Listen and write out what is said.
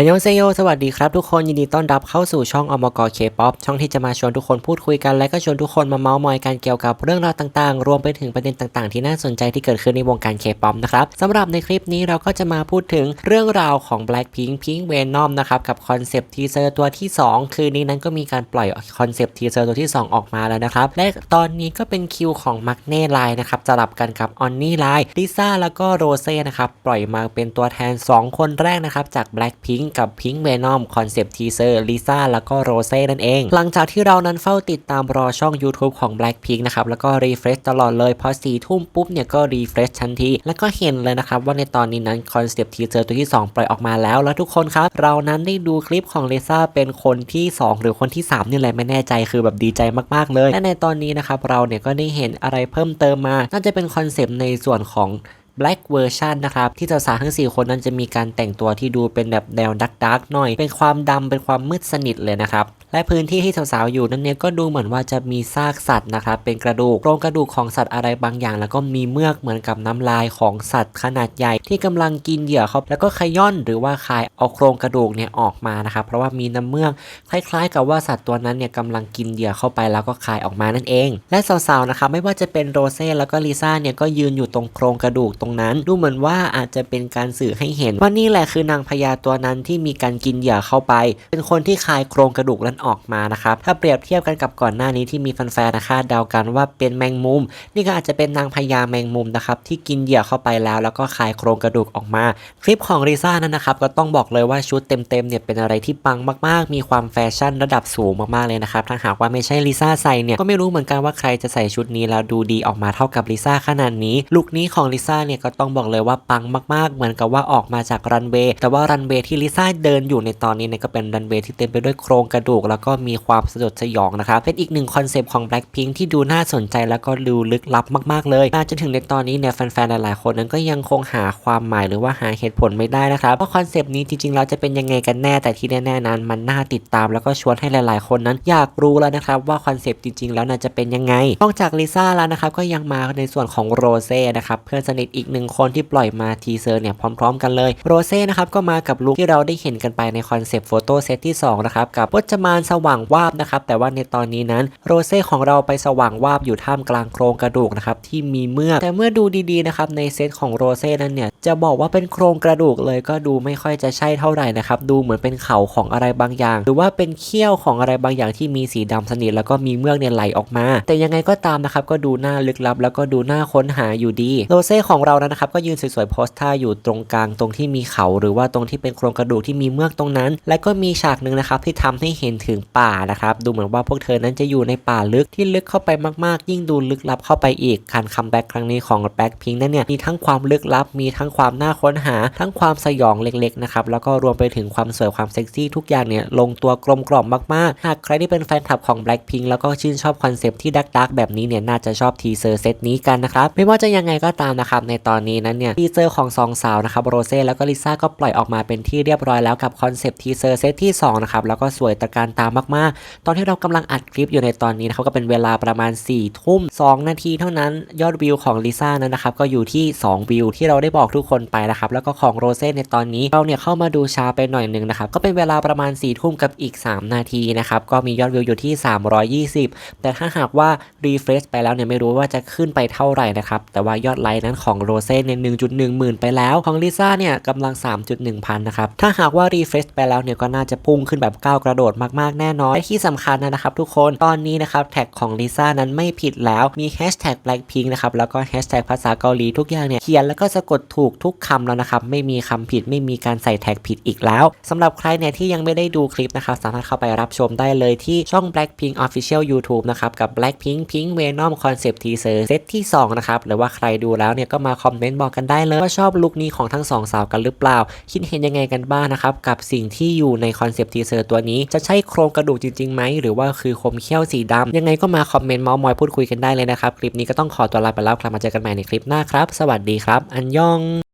ฮันยองเซโยสวัสดีครับทุกคนยินดีต้อนรับเข้าสู่ช่องอมกเคป๊อปช่องที่จะมาชวนทุกคนพูดคุยกัน และก็ชวนทุกคนมาเมาส์มอยกันเกี่ยวกับเรื่องราวต่างๆ รวมไปถึงประเด็นต่างๆ ที่น่าสนใจที่เกิดขึ้นในวงการเคป๊อปนะครับสำหรับในคลิปนี้เราก็จะมาพูดถึงเรื่องราวของ Blackpink Pink Venom นะครับกับคอนเซปต์ทีเซอร์ตัวที่ 2 คืนนี้นั้นก็มีการปล่อยคอนเซปต์ทีเซอร์ตัวที่ 2 ออกมาแล้วนะครับและตอนนี้ก็เป็นคิวของมักเน่ไลน์นะครับสลับกันกับออนนี่ไลน์ลิซ่าแล้วก็โรเซ่นะครับปล่อยมาเป็นตัวแทน 2 คนแรกนะครับจาก Blackpink กับ Pink Venom คอนเซปต์ทีเซอร์ลิซ่าแล้วก็โรเซ่นั่นเอง หลังจากที่เรานั้นเฝ้าติดตามรอช่อง YouTube ของ Blackpink นะครับ แล้วก็รีเฟรชตลอดเลยพอสี่ทุ่มปุ๊บเนี่ยก็รีเฟรชทันที แล้วก็เห็นเลยนะครับว่าในตอนนี้นั้นคอนเซปต์ทีเซอร์ตัวที่ 2 ปล่อยออกมาแล้ว แล้วทุกคนครับ เรานั้นได้ดูคลิปของลิซ่าเป็นคนที่ 2 หรือคนที่3นี่แหละไม่แน่ใจคือแบบดีใจมากๆเลยและในตอนนี้นะครับเราเนี่ยก็ได้เห็นอะไรเพิ่มเติมมา น่าจะเป็นคอนเซปต์ในส่วนของ Black Version นะครับที่สาวๆทั้ง 4 คนนั้นจะมีการแต่งตัวที่ดูเป็นแบบแนวดักดักหน่อย เป็นความดำเป็นความมืดสนิทเลยนะครับและพื้นที่ที่สาวๆอยู่นั้นเนี่ยก็ดูเหมือนว่าจะมีซากสัตว์นะครับเป็นกระดูกโครงกระดูกของสัตว์อะไรบางอย่าง แล้วก็มีเมือกเหมือนกับน้ำลายของสัตว์ขนาดใหญ่ที่กำลังกินเหยื่อเขาแล้วก็ขย้อนหรือว่าคายเอาโครงกระดูกเนี่ยออกมานะครับเพราะว่ามีน้ำเมือกคล้ายๆ กับว่าสัตว์ตัวนั้นเนี่ยกำลังกินเหยื่อเข้าไปแล้วก็คายออกมานั่นเอง และสาวๆนะครับไม่ว่าจะเป็นโรเซ่แล้วก็ลิซ่าเนี่ยก็ยืนอยู่ตรงโครงกระดูกตรงนั้น ดูเหมือนว่าอาจจะเป็นการสื่อให้เห็น ว่านี่แหละคือนางพญาตัวนั้นที่มีการกินเหยื่อเข้าไป เป็นคนที่คายโครงกระดูกนั้นออกมานะครับถ้าเปรียบเทียบกันกับก่อนหน้านี้ที่มีแฟนๆนะคาดเดากันว่าเป็นแมงมุม นี่ก็อาจจะเป็นนางพญาแมงมุมนะครับที่กินเหยื่อเข้าไปแล้ว แล้วก็คายโครงกระดูกออกมา คลิปของลิซ่านั้นนะครับก็ต้องบอกเลยว่าชุดเต็มๆเนี่ยเป็นอะไรที่ปังมากๆ มีความแฟชั่นระดับสูงมากๆเลยนะครับถ้าหากว่าไม่ใช่ลิซ่าใส่เนี่ยก็ไม่รู้เหมือนกันว่าใครจะใส่ชุดนี้แล้วดูดีออกมาเท่ากับลิซ่าขนาดนี้ลุคนี้ของลิซ่าเนี่ยก็ต้องบอกเลยว่าปังมากๆ เหมือนกับว่าออกมาจากรันเวย์แต่ว่ารันเวย์ที่ลิซ่าเดินอยู่ในตอนนี้เนี่ยก็เป็นรันเวย์ที่เต็มไปด้วยโครงกระดูก แล้วก็มีความสยดสยองนะครับเป็นอีกหนึ่งคอนเซปต์ของ Blackpink ที่ดูน่าสนใจแล้วก็ดูลึกลับมากๆเลยน่าจะถึงในตอนนี้เนี่ยแฟนๆหลายๆคนนั้นก็ยังคงหาความหมายหรือว่าหาเหตุผลไม่ได้นะครับว่าคอนเซปต์นี้จริงๆเราจะเป็นยังไงกันแน่แต่ที่แน่ๆนั้นมันน่าติดตาม แล้วก็ชวนให้หลายๆ คนนั้น อยากรู้แล้วนะครับว่าคอนเซปต์จริงๆ แล้วน่าจะเป็นยังไงนอกจากลิซ่าแล้วนะครับก็ยังมาในส่วนของโรเซ่นะครับเพื่อนสนิทอีกหนึ่งคนที่ปล่อยมาทีเซอร์เนี่ยพร้อม ๆ กันเลยโรเซ่นะครับก็มากับลุคที่เราได้เห็นกันไปในคอนเซปต์โฟโต้เซตที่2นะครับกับพจมานสว่างวาบนะครับแต่ว่าในตอนนี้นั้นโรเซ่ของเราไปสว่างวาบอยู่ท่ามกลางโครงกระดูกนะครับที่มีเมือกแต่เมื่อดูดีๆนะครับในเซตของโรเซ่นั้นเนี่ยจะบอกว่าเป็นโครงกระดูกเลยก็ดูไม่ค่อยจะใช่เท่าไหร่นะครับดูเหมือนเป็นเขาของอะไรบางอย่าง หรือว่าเป็นเขี้ยวของอะไรบางอย่างที่มีสีดำสนิทแล้วก็มีเมือกเนี่ยไหลออกมา แต่ยังไงก็ตามนะครับก็ดูน่าลึกลับ แล้วก็ดูน่าค้นหาอยู่ดีโรเซ่ของเรานั้นนะครับก็ยืนสวยๆโพสท่าอยู่ตรงกลางตรงที่มีเขา หรือว่าตรงที่เป็นโครงกระดูกที่มีเมือกตรงนั้น และก็มีฉากหนึ่งนะครับที่ทำให้เห็นถึงป่านะครับดูเหมือนว่าพวกเธอนั้นจะอยู่ในป่าลึกที่ลึกเข้าไปมากๆ ยิ่งดูลึกลับเข้าไปอีกการคัมแบ็กครั้งนี้ของแบ็คพิงนั้นเนี่ยมีทั้งความลึกลับมีทั้งความน่าค้นหา ทั้งความสยองเล็กๆนะครับแล้วก็รวมไปถึงความสวยความเซ็กซี่ทุกอย่างเนี่ยลงตัวกลมกล่อมมากๆ หากใครที่เป็นแฟนคลับของ Blackpink แล้วก็ชื่นชอบคอนเซปต์ที่ดักดักแบบนี้เนี่ยน่าจะชอบทีเซอร์เซตนี้กันนะครับไม่ว่าจะยังไงก็ตามนะครับในตอนนี้นั้นเนี่ยทีเซอร์ของสองสาวนะครับโรเซ่แล้วก็ลิซ่าก็ปล่อยออกมาเป็นที่เรียบร้อยแล้วกับคอนเซปต์ทีเซอร์เซตที่2นะครับแล้วก็สวยตะการตามมากๆ ตอนที่เรากำลังอัดคลิปอยู่ในตอนนี้นะครับก็เป็นเวลาประมาณ4ี่ทุ่ม2นาทีเท่านั้นยอดวิวของลิซ่านั้นนะครับก็อยู่ที่ 2 วิวที่เราได้บอกทุกคนไปนะครับแล้วก็ของโรเซ่ในตอนนี้เราเนี่ยเข้ามาดูช้าไปหน่อยหนึ่งนะครับก็เป็นเวลาประมาณ4ี่ทุ่มกับอีก 3 นาทีนะครับก็มียอดวิวอยู่ที่ 320 แต่ถ้าหากว่ารีเฟรชไปแล้วเนี่ยไม่รู้ว่าจะขึ้นไปเท่าไหร่นะครับแต่ว่ายอดไลค์นั้นของโรเซ่เนี่ย1.1 หมื่นไปแล้ว ของลิซ่าเนี่ยกำลัง 3.1 พันนะครับ ถ้าหากว่ารีเฟรชไปแล้วเนี่ยก็น่าจะพุ่งขึ้นแบบก้าวกระโดดมากๆแน่นอนและที่สำคัญนะครับทุกคนตอนนี้นะครับแท็กของลิซ่านั้นไม่ผิดแล้วมีแฮชแท็ก Blackpink นะครับแล้วก็แฮชแท็กภาษาเกาหลีทุกอย่างเนี่ยเขียนแล้วก็สะกดถูกทุกคำแล้วนะครับไม่มีคำผิดไม่มีการใส่แท็กผิดอีกแล้วสำหรับใครเนี่ยที่ยังไม่ได้ดูคลิปนะครับสามารถเข้าไปรับชมได้เลยที่ช่อง Blackpink Official YouTube นะครับกับ Blackpink Pink Venom Concept Teaser เซตที่2นะครับหรือว่าใครดูแล้วเนี่ยก็มาคอมเมนต์บอกกันได้เลยว่าชอบลุคนี้ของทั้งสองสาวกันหรือเปล่า คิดเห็นยังไงกันบ้างนะครับ กับสิ่งที่อยู่ในคอนเซปต์ทีเซอร์ตัวนี้จะใช่โครงกระดูกจริงๆไหมหรือว่าคือคมเขี้ยวสีดำยังไงก็มาคอมเมนต์มอมอยพูดคุยกันได้เลยนะครับ คลิปนี้ก็ต้องขอตัวลาไปแล้วครับมาเจอกันใหม่ในคลิปหน้าครับ สวัสดีครับ อันยอง